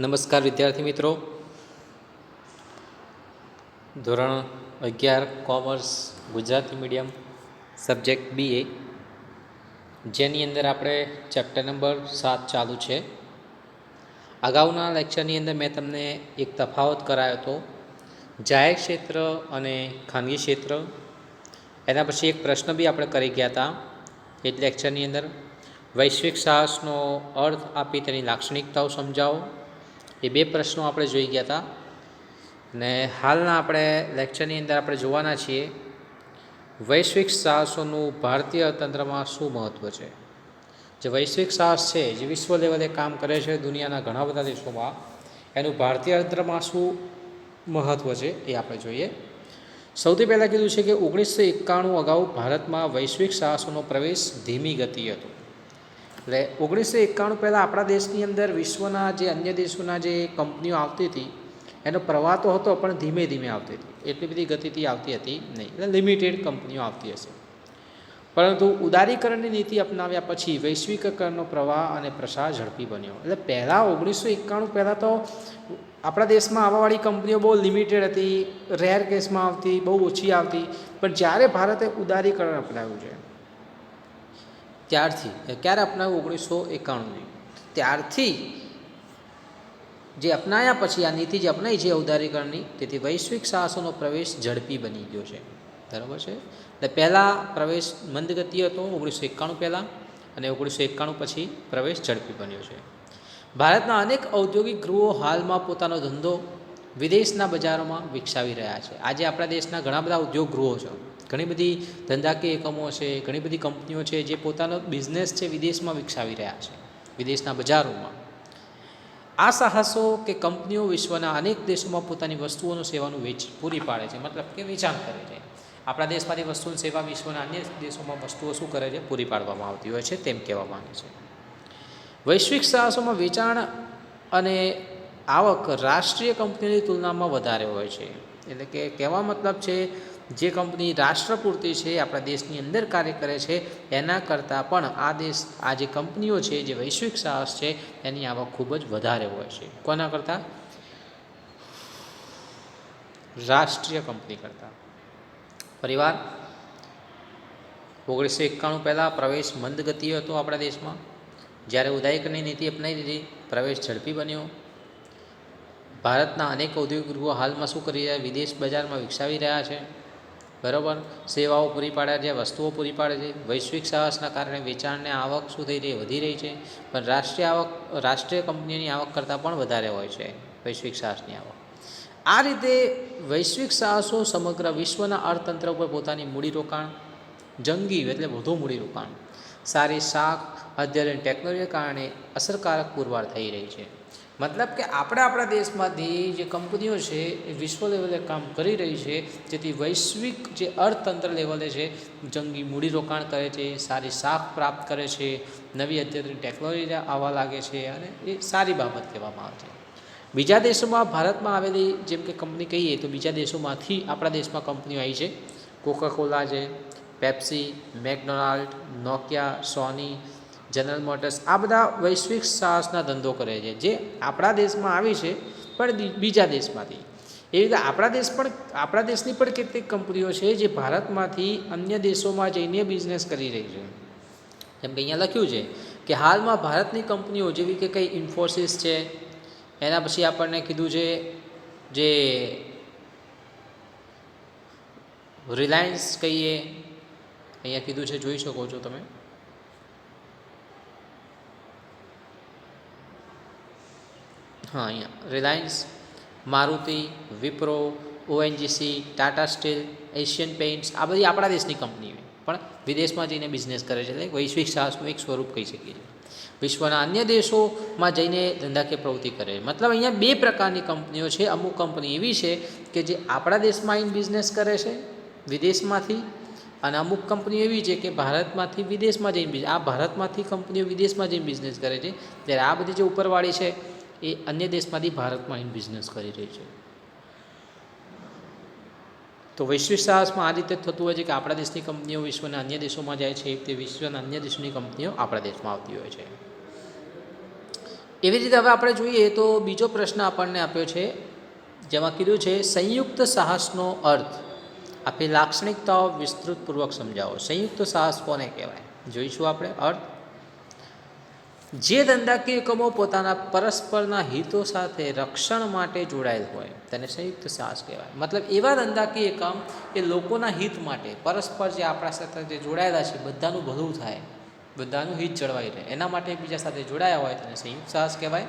નમસ્કાર વિદ્યાર્થી મિત્રો. ધોરણ અગિયાર, commerce, Gujarati medium, subject B A. જેની અંદર આપણે ચેપ્ટર નંબર સાત ચાલુ છે. અગાઉના લેક્ચરની અંદર મેં તમને એક તફાવત કરાયો હતો. જાહેર ક્ષેત્ર અને ખાનગી ક્ષેત્ર. એના પછી એક પ્રશ્ન બી આપણે કરી ગયા હતા. એ લેક્ચરની અંદર વૈશ્વિક સાહસનો અર્થ આપી તેની લાક્ષણિકતાઓ સમજાવો. એ બે પ્રશ્નો આપણે જોઈ ગયા હતા ને હાલના આપણે લેક્ચરની અંદર આપણે જોવાના છીએ, વૈશ્વિક સાહસોનું ભારતીય અર્થતંત્રમાં શું મહત્ત્વ છે? જે વૈશ્વિક સાહસ છે, જે વિશ્વ લેવલે કામ કરે છે, દુનિયાના ઘણા બધા દેશોમાં, એનું ભારતીય અર્થતંત્રમાં શું મહત્ત્વ છે એ આપણે જોઈએ. સૌથી પહેલાં કીધું છે કે ઓગણીસો એકાણું અગાઉ ભારતમાં વૈશ્વિક સાહસોનો પ્રવેશ ધીમી ગતિ હતો. એટલે ઓગણીસો એકાણું પહેલાં આપણા દેશની અંદર વિશ્વના જે અન્ય દેશોના જે કંપનીઓ આવતી હતી, એનો પ્રવાહ તો હતો, પણ ધીમે ધીમે આવતી હતી. એટલી બધી ગતિથી આવતી હતી નહીં. એટલે લિમિટેડ કંપનીઓ આવતી હશે. પરંતુ ઉદારીકરણની નીતિ અપનાવ્યા પછી વૈશ્વિકકરણનો પ્રવાહ અને પ્રસાર ઝડપી બન્યો. એટલે પહેલાં ઓગણીસો એકાણું પહેલાં તો આપણા દેશમાં આવવાવાળી કંપનીઓ બહુ લિમિટેડ હતી રેર કેસમાં આવતી, બહુ ઓછી આવતી. પણ જ્યારે ભારતે ઉદારીકરણ અપનાવ્યું છે ત્યારથી ક્યારે અપનાવ્યું? ઓગણીસો એકાણુંની. ત્યારથી જે અપનાયા પછી આ નીતિ જે અપનાવી છે ઉદારીકરણની, તેથી વૈશ્વિક સાહસોનો પ્રવેશ ઝડપી બની ગયો છે. બરાબર છે? એટલે પહેલાં પ્રવેશ મંદગતિ હતો, ઓગણીસો એકાણું પહેલાં, અને ઓગણીસો એકાણું પછી પ્રવેશ ઝડપી બન્યો છે. ભારતના અનેક ઔદ્યોગિક ગૃહો હાલમાં પોતાનો ધંધો વિદેશના બજારોમાં વિકસાવી રહ્યા છે. આજે આપણા દેશના ઘણા બધા ઉદ્યોગ ગૃહો છે. ઘણી બધી ધંધાકીય એકમો છે, ઘણી બધી કંપનીઓ છે જે પોતાનો બિઝનેસ છે વિદેશમાં વિકસાવી રહ્યા છે, વિદેશના બજારોમાં. આ સાહસો કે કંપનીઓ વિશ્વના અનેક દેશોમાં પોતાની વસ્તુઓનું સેવાનું વેચ, પૂરી પાડે છે, મતલબ કે વેચાણ કરે છે. આપણા દેશમાંથી વસ્તુની સેવા વિશ્વના અન્ય દેશોમાં વસ્તુઓ શું કરે છે? પૂરી પાડવામાં આવતી હોય છે તેમ કહેવા માંગે છે. વૈશ્વિક સાહસોમાં વેચાણ અને આવક રાષ્ટ્રીય કંપનીની તુલનામાં વધારે હોય છે. એટલે કે કહેવા મતલબ છે જે કંપની રાષ્ટ્ર પૂરતી છે, આપણા દેશની અંદર કાર્ય કરે છે, એના કરતાં પણ આ દેશ, આ જે કંપનીઓ છે, જે વૈશ્વિક સાહસ છે, એની આવક ખૂબ જ વધારે હોય છે. કોના કરતાં? રાષ્ટ્રીય કંપની કરતાં. પરિવાર, ઓગણીસો એકાણું પહેલાં પ્રવેશ મંદ ગતિ હતો આપણા દેશમાં. જ્યારે ઉદાયકની નીતિ અપનાવી દીધી, પ્રવેશ ઝડપી બન્યો. ભારતના અનેક ઔદ્યોગિક ગૃહો હાલમાં શું કરી રહ્યા, વિદેશ બજારમાં વિકસાવી રહ્યા છે. બરાબર? સેવાઓ પૂરી પાડે છે વસ્તુઓ પૂરી પાડે છે. વૈશ્વિક સાહસના કારણે વેચાણને આવક શું થઈ રહી, વધી રહી છે. પણ રાષ્ટ્રીય આવક, રાષ્ટ્રીય કંપનીઓની આવક કરતાં પણ વધારે હોય છે, વૈશ્વિક સાહસની આવક. આ રીતે વૈશ્વિક સાહસો સમગ્ર વિશ્વના અર્થતંત્ર ઉપર પોતાની મૂડીરોકાણ, જંગી એટલે વધુ મૂડીરોકાણ, સારી શાક અધ્યયન ટેકનોલોજીને કારણે અસરકારક પુરવાર થઈ રહી છે. મતલબ કે આપણે આપણા દેશમાંથી જે કંપનીઓ છે, એ વિશ્વ લેવલે કામ કરી રહી છે, જેથી વૈશ્વિક જે અર્થતંત્ર લેવલે છે, જંગી મૂડીરોકાણ કરે છે, સારી સાફ પ્રાપ્ત કરે છે, નવી અત્યાધુનિક ટેકનોલોજી આવવા લાગે છે અને એ સારી બાબત કહેવામાં આવે છે. બીજા દેશોમાં ભારતમાં આવેલી જેમ કે કંપની કહીએ તો બીજા દેશોમાંથી આપણા દેશમાં કંપનીઓ આવી છે. કોકાકોલા છે, Pepsi, McDonald, Nokia, Sony General Motors, આ બધા વૈશ્વિક સાહસના ધંધો કરે છે, જે આપણા દેશમાં આવી છે, પણ બીજા દેશમાંથી. એવી રીતે આપણા દેશ પણ, આપણા દેશની પણ કેટલીક કંપનીઓ છે, જે ભારતમાંથી અન્ય દેશોમાં જઈને બિઝનેસ કરી રહી છે. જેમ કે અહીંયા લખ્યું છે કે હાલમાં ભારતની કંપનીઓ જેવી કે કંઈ ઇન્ફોસિસ છે, એના પછી આપણને કીધું છે જે રિલાયન્સ કહીએ, અહીંયા કીધું છે, જોઈ શકો છો તમે. હા, અહીંયા. Reliance Maruti Wipro ONGC Tata Steel Asian Paints આ બધી આપણા દેશની કંપનીઓ પણ વિદેશમાં જઈને બિઝનેસ કરે છે. એટલે વૈશ્વિક સાહસનું એક સ્વરૂપ કહી શકીએ છીએ. વિશ્વના અન્ય દેશોમાં જઈને ધંધાકીય પ્રવૃત્તિ કરે મતલબ અહીંયા બે પ્રકારની કંપનીઓ છે. અમુક કંપની એવી છે કે જે આપણા દેશમાં આવીને બિઝનેસ કરે છે, વિદેશમાંથી. અને અમુક કંપનીઓ એવી છે કે ભારતમાંથી વિદેશમાં જઈને આ ભારતમાંથી કંપનીઓ વિદેશમાં જઈને બિઝનેસ કરે છે. ત્યારે આ બધી જે ઉપરવાળી છે એ અન્ય દેશમાંથી ભારતમાં આવીને બિઝનેસ કરી રહી છે. તો વૈશ્વિક સાહસમાં આ રીતે થતું હોય છે કે આપણા દેશની કંપનીઓ વિશ્વના અન્ય દેશોમાં જાય છે તે વિશ્વના અન્ય દેશોની કંપનીઓ આપણા દેશમાં આવતી હોય છે. એવી રીતે હવે આપણે જોઈએ તો બીજો પ્રશ્ન આપણને આપ્યો છે, જેમાં કીધું છે, સંયુક્ત સાહસનો અર્થ આપણી લાક્ષણિકતાઓ વિસ્તૃતપૂર્વક સમજાવો. સંયુક્ત સાહસ કોને કહેવાય? જોઈશું આપણે. અર્થ જે ધંધાકીય એકમો પોતાના પરસ્પરના હિતો સાથે રક્ષણ માટે જોડાયેલ હોય, તેને સંયુક્ત સાહસ કહેવાય. મતલબ એવા ધંધાકીય એકમ કે લોકોના હિત માટે, પરસ્પર જે આપણા સાથે જે જોડાયેલા છે, બધાનું ભલું થાય, બધાનું હિત જળવાઈ રહે, એના માટે એકબીજા સાથે જોડાયા હોય, તેને સંયુક્ત સાહસ કહેવાય.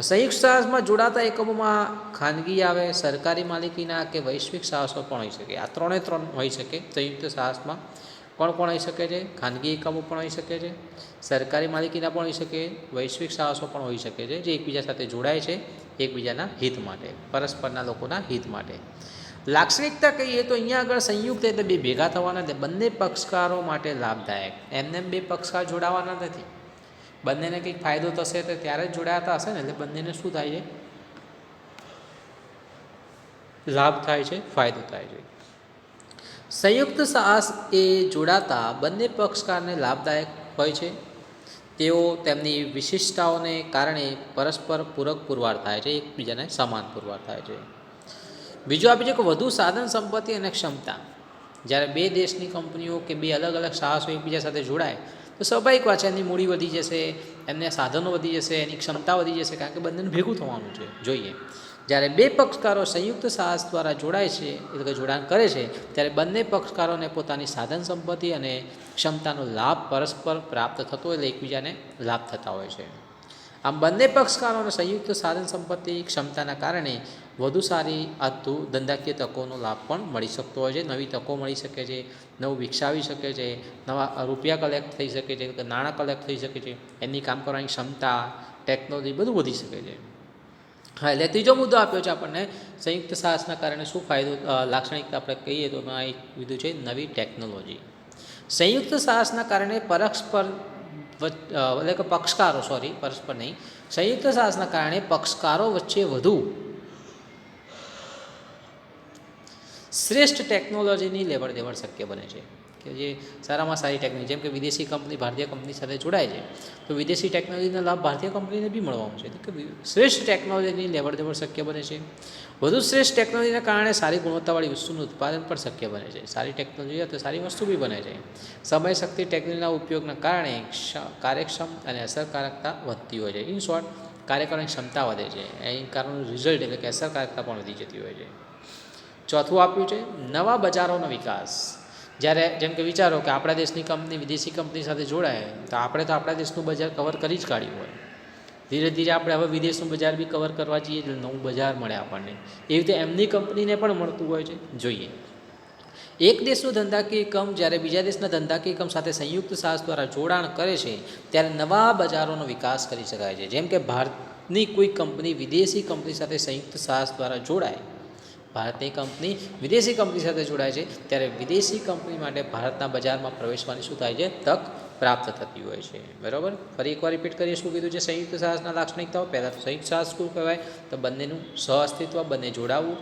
સંયુક્ત સાહસમાં જોડાતા એકમોમાં ખાનગી આવે, સરકારી માલિકીના કે વૈશ્વિક સાહસો પણ હોઈ શકે. આ ત્રણે ત્રણ હોઈ શકે સંયુક્ત સાહસમાં. કોણ કોણ હોઈ શકે છે, ખાનગી એકમો પણ હોઈ શકે છે, સરકારી માલિકીના પણ હોઈ શકે, વૈશ્વિક સાહસો પણ હોઈ શકે છે, જે એકબીજા સાથે જોડાય છે, એકબીજાના હિત માટે, પરસ્પરના લોકોના હિત માટે. લાક્ષણિકતા કહીએ તો અહીંયા આગળ સંયુક્ત એટલે બે ભેગા થવાના બંને પક્ષકારો માટે લાભદાયક. એમને એમ બે પક્ષકાર જોડાવાના નથી. બંનેને કંઈક ફાયદો થશે તો ત્યારે જ જોડાતા હશે ને, એટલે બંનેને શું થાય છે? લાભ થાય છે, ફાયદો થાય છે. સંયુક્ત સાહસ એ જોડાતા બંને પક્ષકારને લાભદાયક હોય છે. તેઓ તેમની વિશિષ્ટતાઓને કારણે પરસ્પર પૂરક પુરવાર થાય છે, એકબીજાને સમાન પુરવાર થાય છે. બીજું આપે છે કે વધુ સાધન સંપત્તિ અને ક્ષમતા. જ્યારે બે દેશની કંપનીઓ કે બે અલગ અલગ સાહસો એકબીજા સાથે જોડાય તો સ્વાભાવિક વાત છે એની મૂડી વધી જશે, એમને સાધનો વધી જશે, એની ક્ષમતા વધી જશે, કારણ કે બંનેનું ભેગું થવાનું છે, જોઈએ. જ્યારે બે પક્ષકારો સંયુક્ત સાહસ દ્વારા જોડાય છે એટલે કે જોડાણ કરે છે, ત્યારે બંને પક્ષકારોને પોતાની સાધન સંપત્તિ અને ક્ષમતાનો લાભ પરસ્પર પ્રાપ્ત થતો એટલે એકબીજાને લાભ થતા હોય છે. આમ બંને પક્ષકારોને સંયુક્ત સાધન સંપત્તિ ક્ષમતાના કારણે વધુ સારી આધુ ધંધાકીય તકોનો લાભ પણ મળી શકતો હોય છે, નવી તકો મળી શકે છે, નવું વિકસાવી શકે છે, નવા રૂપિયા કલેક્ટ થઈ શકે છે નાણાં કલેક્ટ થઈ શકે છે, એમની કામ કરવાની ક્ષમતા ટેકનોલોજી બધું વધી શકે છે. હા, એટલે ત્રીજો મુદ્દો આપ્યો છે આપણને, સંયુક્ત સાહસના કારણે શું ફાયદો લાક્ષણિકતા આપણે કહીએ તો એમાં એક કીધું છે નવી ટેકનોલોજી સંયુક્ત સાહસના કારણે પરસ્પર એટલે કે પક્ષકારો સોરી પરસ્પર નહીં, સંયુક્ત સાહસના કારણે પક્ષકારો વચ્ચે વધુ શ્રેષ્ઠ ટેકનોલોજીની લેવડ દેવડ શક્ય બને છે. કે જે સારામાં સારી ટેકનોલોજી જેમ કે વિદેશી કંપની ભારતીય કંપની સાથે જોડાય છે, તો વિદેશી ટેકનોલોજીનો લાભ ભારતીય કંપનીને બી મળવાનો છે. કે શ્રેષ્ઠ ટેકનોલોજીની લેવડ દેવડ શક્ય બને છે. વધુ શ્રેષ્ઠ ટેકનોલોજીના કારણે સારી ગુણવત્તાવાળી વસ્તુનું ઉત્પાદન પણ શક્ય બને છે. સારી ટેકનોલોજી તો સારી વસ્તુ બી બને છે. સમય શક્તિ ટેકનોલોજીના ઉપયોગના કારણે કાર્યક્ષમ અને અસરકારકતા વધતી હોય છે. ઇન શોર્ટ કાર્ય કરવાની ક્ષમતા વધે છે. એ કારણનું રિઝલ્ટ એટલે કે અસરકારકતા પણ વધી જતી હોય છે. ચોથું આપ્યું છે, નવા બજારોનો વિકાસ. જ્યારે જેમ કે વિચારો કે આપણા દેશની કંપની વિદેશી કંપની સાથે જોડાય, તો આપણે તો આપણા દેશનું બજાર કવર કરી જ કાઢ્યું હોય. ધીરે ધીરે આપણે હવે વિદેશનું બજાર બી કવર કરવા જઈએ નવું બજાર મળે આપણને. એવી રીતે એમની કંપનીને પણ મળતું હોય છે, જોઈએ. એક દેશનું ધંધાકીય એકમ જ્યારે બીજા દેશના ધંધાકીય એકમ સાથે સંયુક્ત સાહસ દ્વારા જોડાણ કરે છે, ત્યારે નવા બજારોનો વિકાસ કરી શકાય છે. જેમ કે ભારતની કોઈ કંપની વિદેશી કંપની સાથે સંયુક્ત સાહસ દ્વારા જોડાય ભારતની કંપની વિદેશી કંપની સાથે જોડાય છે. ત્યારે વિદેશી કંપની માટે ભારતના બજારમાં પ્રવેશવાની શું થાય છે? તક પ્રાપ્ત થતી હોય છે. બરાબર? ફરી એકવાર રિપીટ કરીએ, શું કીધું છે? સંયુક્ત સાહસના લાક્ષણિકતાઓ. પહેલાં તો સંયુક્ત સાહસ શું કહેવાય? તો બંનેનું સહઅસ્તિત્વ, બંને જોડાવવું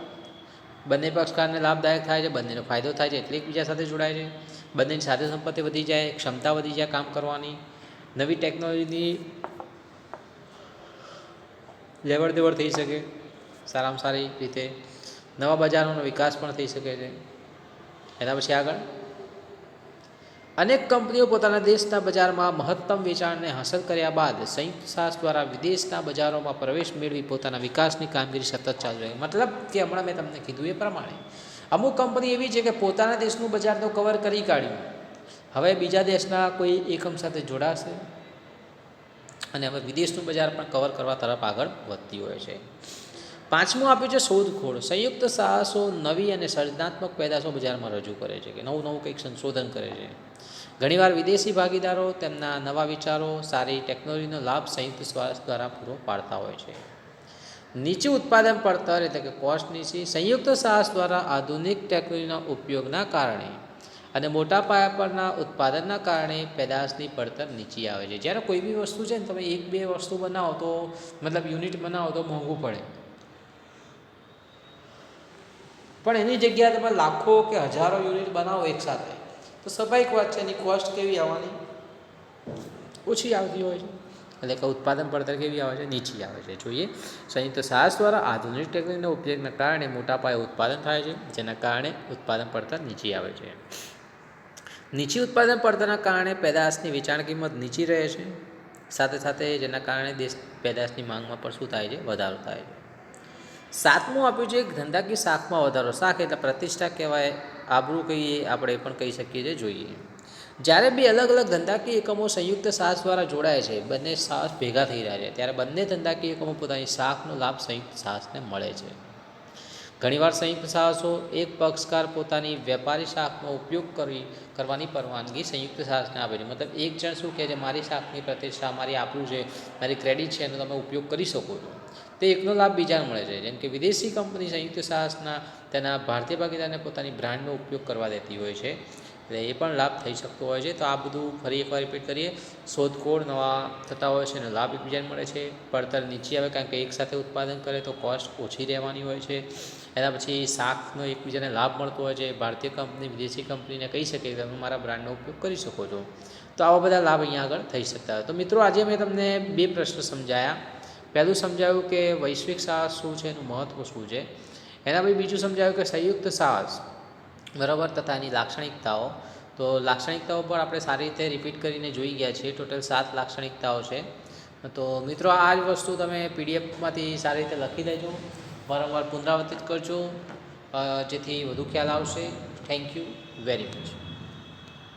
બંને પક્ષકારને લાભદાયક થાય છે, બંનેનો ફાયદો થાય છે, એટલે એકબીજા સાથે જોડાય છે. બંનેની સાથે સંપત્તિ વધી જાય, ક્ષમતા વધી જાય કામ કરવાની. નવી ટેકનોલોજીની લેવડ દેવડ થઈ શકે. સારામાં સારી રીતે નવા બજારોનો વિકાસ પણ થઈ શકે છે. એના પછી આગળ. અનેક કંપનીઓ પોતાના દેશના બજારમાં મહત્તમ વેચાણને હાંસલ કર્યા બાદ સંયુક્ત સાહસ દ્વારા વિદેશના બજારોમાં પ્રવેશ મેળવી પોતાના વિકાસની કામગીરી સતત ચાલુ રહે. મતલબ કે હમણાં મેં તમને કીધું એ પ્રમાણે, અમુક કંપની એવી છે કે પોતાના દેશનું બજાર તો કવર કરી કાઢ્યું. હવે બીજા દેશના કોઈ એકમ સાથે જોડાશે? અને હવે વિદેશનું બજાર પણ કવર કરવા તરફ આગળ વધતી હોય છે. પાંચમું આપ્યું છે શોધખોળ. સંયુક્ત સાહસો નવી અને સર્જનાત્મક પેદાશો બજારમાં રજૂ કરે છે કે નવું નવું કંઈક સંશોધન કરે છે. ઘણીવાર વિદેશી ભાગીદારો તેમના નવા વિચારો, સારી ટેકનોલોજીનો લાભ સંયુક્ત સ્વાસ દ્વારા પૂરો પાડતા હોય છે. નીચું ઉત્પાદન પડતર એટલે કે કોસ્ટ નીચી, સંયુક્ત સાહસ દ્વારા આધુનિક ટેકનોલોજીના ઉપયોગના કારણે અને મોટા પાયા પરના ઉત્પાદનના કારણે પેદાશની પડતર નીચી આવે છે. જ્યારે કોઈ બી વસ્તુ છે ને તમે એક બે વસ્તુ બનાવો તો મતલબ યુનિટ બનાવો તો મોંઘું પડે. પણ એની જગ્યાએ તમે લાખો કે હજારો યુનિટ બનાવો એકસાથે તો સ્વાભાવિક વાત છે, એની કોસ્ટ કેવી આવવાની? ઓછી આવતી હોય છે. એટલે કે ઉત્પાદન પડતર કેવી આવે છે? નીચી આવે છે. જોઈએ, સંયુક્ત સાહસ દ્વારા આધુનિક ટેકનોલોજીના ઉપયોગના કારણે મોટા પાયે ઉત્પાદન થાય છે, જેના કારણે ઉત્પાદન પડતર નીચી આવે છે. નીચી ઉત્પાદન પડતરના કારણે પેદાશની વેચાણ કિંમત નીચી રહે છે. સાથે સાથે જેના કારણે દેશ પેદાશની માંગમાં પણ શું થાય છે? વધારો થાય છે. સાતમું આપ્યું છે, ધંધાકીય શાખમાં વધારો. શાખ એટલે પ્રતિષ્ઠા કહેવાય, આબરૂ કહીએ, આપણે પણ કહી શકીએ છીએ, જોઈએ. જ્યારે બે અલગ અલગ ધંધાકીય એકમો સંયુક્ત સાહસ દ્વારા જોડાય છે, બંને સાહસ ભેગા થઈ રહ્યા છે, ત્યારે બંને ધંધાકીય એકમો પોતાની શાખનો લાભ સંયુક્ત સાહસને મળે છે. ઘણીવાર સંયુક્ત સાહસો એક પક્ષકાર પોતાની વેપારી શાખનો ઉપયોગ કરી, કરવાની પરવાનગી સંયુક્ત સાહસને આપે છે. મતલબ એક જણ શું કહે છે, મારી શાખની પ્રતિષ્ઠા, મારી આપણું છે, મારી ક્રેડિટ છે, એનો તમે ઉપયોગ કરી શકો છો. તે એકનો લાભ બીજાને મળે છે. જેમ કે વિદેશી કંપની સંયુક્ત સાહસના તેના ભારતીય ભાગીદારને પોતાની બ્રાન્ડનો ઉપયોગ કરવા દેતી હોય છે. એટલે એ પણ લાભ થઈ શકતો હોય છે. તો આ બધું ફરી એકવાર રિપીટ કરીએ. શોધખોળ નવા થતા હોય છે અને લાભ એકબીજાને મળે છે. પડતર નીચે આવે કારણ કે એકસાથે ઉત્પાદન કરે તો કોસ્ટ ઓછી રહેવાની હોય છે. એના પછી શાકનો એકબીજાને લાભ મળતો હોય છે. ભારતીય કંપની, વિદેશી કંપનીને કહી શકે કે તમે મારા બ્રાન્ડનો ઉપયોગ કરી શકો છો. તો આવા બધા લાભ અહીંયા આગળ થઈ શકતા હોય. તો મિત્રો, આજે મેં તમને બે પ્રશ્ન સમજાયા. પહેલું સમજાયું કે વૈશ્વિક સાહસ શું છે, એનું મહત્ત્વ શું છે? એના પછી બીજું સમજાયું કે સંયુક્ત સાહસ, બરાબર, તથા એની લાક્ષણિકતાઓ. તો લાક્ષણિકતાઓ પર આપણે સારી રીતે રિપીટ કરીને જોઈ ગયા છીએ. ટોટલ સાત લાક્ષણિકતાઓ છે. તો મિત્રો, આ જ વસ્તુ તમે પીડીએફમાંથી સારી રીતે લખી દેજો વારંવાર પુનરાવર્તિત કરજો. જેથી વધુ ખ્યાલ આવશે. Thank you very much